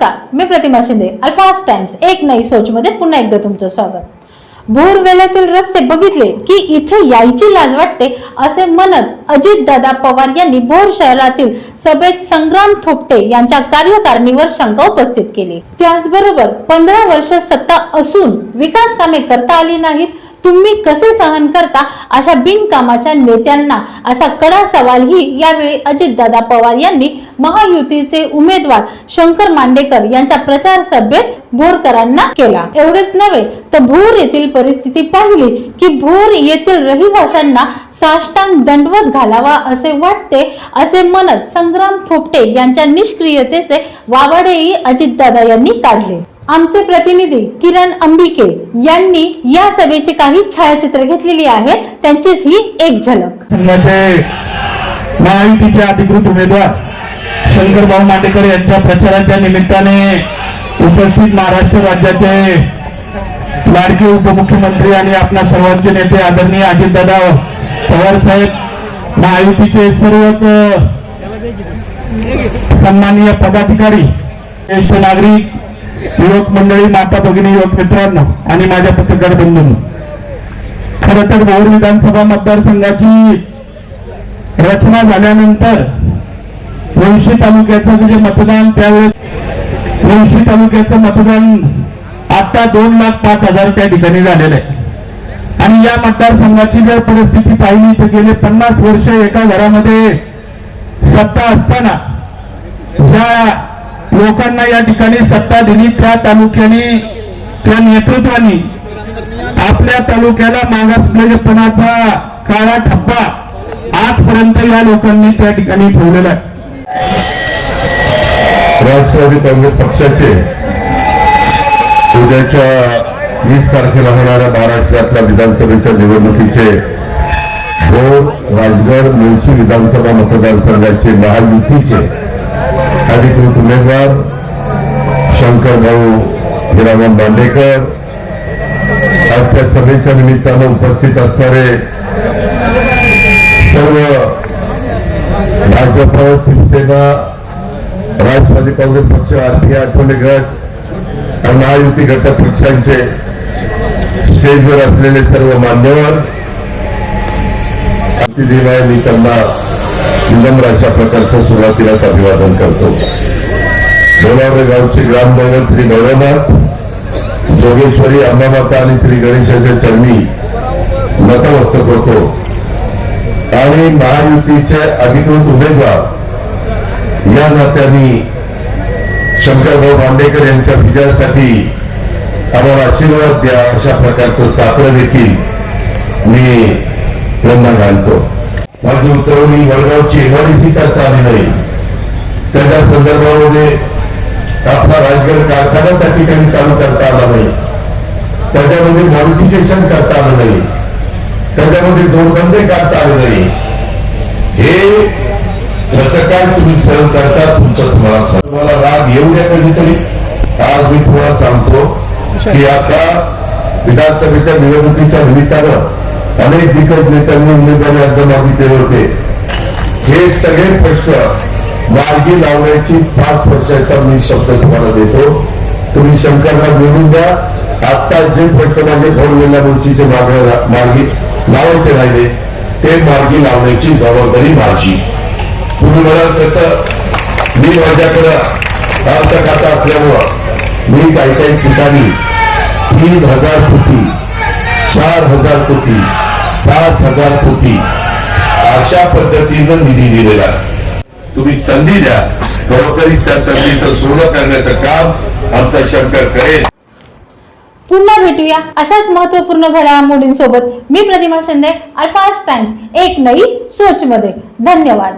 नमस्कार मी प्रतिमा शिंदे अल्फास्ट टाइम्स एक नई सोच मध्ये पुन्हा एकदा तुमचं स्वागत. भोरवेल्यातील रस्ते बघितले की इथे यायची लाज वाटते असे म्हणत अजित दादा पवार यांनी भोर शहरातील सभेत संग्राम थोपटे यांच्या कार्यकारिणीवर शंका उपस्थित केली. त्याचबरोबर पंधरा वर्ष सत्ता असून विकास कामे करता आली नाहीत तुम्ही कसे सहन करता अशा बिनकामाच्या नेत्यांना असा कडा सवालही यावेळी अजितदादा पवार यांनी महायुतीचे उमेदवार शंकर मांडेकर यांच्या प्रचार सभेत भोरकरांना केला. एवढेच नव्हे तर भोर येथील परिस्थिती पाहिली की भोर येथील रहिवाशांना साष्टांग दंडवत घालावा असे वाटते असे म्हणत संग्राम थोपटे यांच्या निष्क्रियतेचे वावाडेही अजितदादा यांनी काढले. आमचे प्रतिनिधी किरण अंबिके यांनी या सभेची काही छायाचित्र घेतलेली आहेत त्यांचीच ही एक झलक. महायुतीचे अधिकृत उमेदवार शंकरभाऊ मांडेकर यांच्या प्रचाराच्या निमित्ताने उपस्थित महाराष्ट्र राज्याचे लाडके उपमुख्यमंत्री आणि आपल्या सर्वांचे नेते आदरणीय अजितदादा पवार साहेब महायुतीचे सर्वच सन्माननीय पदाधिकारी ज्येष्ठ नागरिक युवक मंडळी माता भगिनी युवक मित्रांनो आणि माझ्या पत्रकार बंधूंनो. खर तर भोर विधानसभा मतदारसंघाची रचना झाल्यानंतर मुळशी तालुक्याचं म्हणजे मतदान त्यावेळेस मुळशी तालुक्याचं मतदान आता दोन लाख पाच हजार त्या ठिकाणी झालेलं आहे. आणि या मतदारसंघाची जर परिस्थिती पाहिली तर गेले पन्नास वर्ष एका घरामध्ये सत्ता असताना ज्या लोकांना या ठिकाणी सत्ता दिली त्या तालुक्याने त्या नेतृत्वाने आपल्या तालुक्याला मागासलेपणाचा काळा ठप्पा आजपर्यंत या लोकांनी त्या ठिकाणी ठेवलेला आहे. राष्ट्रवादी काँग्रेस पक्षाचे उद्याच्या वीस तारखेला होणाऱ्या महाराष्ट्रातल्या विधानसभेच्या निवडणुकीचे भोर राजगड मुळशी विधानसभा मतदारसंघाचे महायुतीचे अधिकृत उमेदवार शंकरभाऊ हिरामन बांडेकर. आजच्या सभेच्या निमित्तानं उपस्थित असणारे सर्व भाजप शिवसेना राष्ट्रवादी काँग्रेस पक्ष आरपीआय आठवले गट आणि महायुती घटक पक्षांचे स्टेजवर असलेले सर्व मान्यवर देवाय मी त्यांना विलंब अशा प्रकारचं सुरुवातीलाच अभिवादन करतो. बोलावडे गावचे ग्रामदैवत श्री गौरवनाथ जोगेश्वरी अंबामाता आणि श्री गणेशाच्या चरणी नतमस्तक होतो. आणि महायुतीचे अधिकृत उमेदवार या नात्याने शंकरभाऊ बांडेकर यांच्या विजयासाठी आम्हाला आशीर्वाद द्या अशा प्रकारचं साखर देखील मी त्यांना घालतो. माझी उतरवणी वडगावची एमआयडीसी करता आली नाही. त्याच्या संदर्भामध्ये आपला राजगड कारखाना त्या ठिकाणी चालू करता आला नाही. त्याच्यामध्ये मॉडिफिकेशन करता आलं नाही. त्याच्यामध्ये जोडबंदे काढता आले नाही. हे कसं काय तुम्ही सहन करता तुमचं तुम्हाला. तुम्हाला राग येऊ द्या कधीतरी. आज मी तुम्हाला सांगतो की आता विधानसभेच्या निवडणुकीच्या निमित्तानं अनेक दिग्गज नेत्यांनी उमेदवारी अर्ज मागितले होते. हे सगळे प्रश्न मार्गी लावण्याची पाच वर्षाचा मी शब्द तुम्हाला देतो. तुम्ही शंकरला निवडून द्या. आता जे प्रश्न माझे फोडलेल्या गोष्टीचे मार्ग मार्गी लावायचे राहिले ते मार्गी लावण्याची जबाबदारी माझी. तुम्ही म्हणाल तसं मी माझ्याकडं अर्थ खाता असल्यामुळं मी काही काही ठिकाणी तीन हजार कोटी चार हजार कोटी पाच हजार कोटी अशा पद्धतीनं निधी दिलेला तुम्ही संधी द्या. खरोखरीच त्या संधीचं सोनं करण्याचं काम आमचा शंकर करेल. पुन्हा भेटूया अशाच महत्त्वपूर्ण घडामोडींसोबत. मी प्रतिमा शिंदे अल्फास्ट टाइम्स एक नई सोच मध्ये धन्यवाद.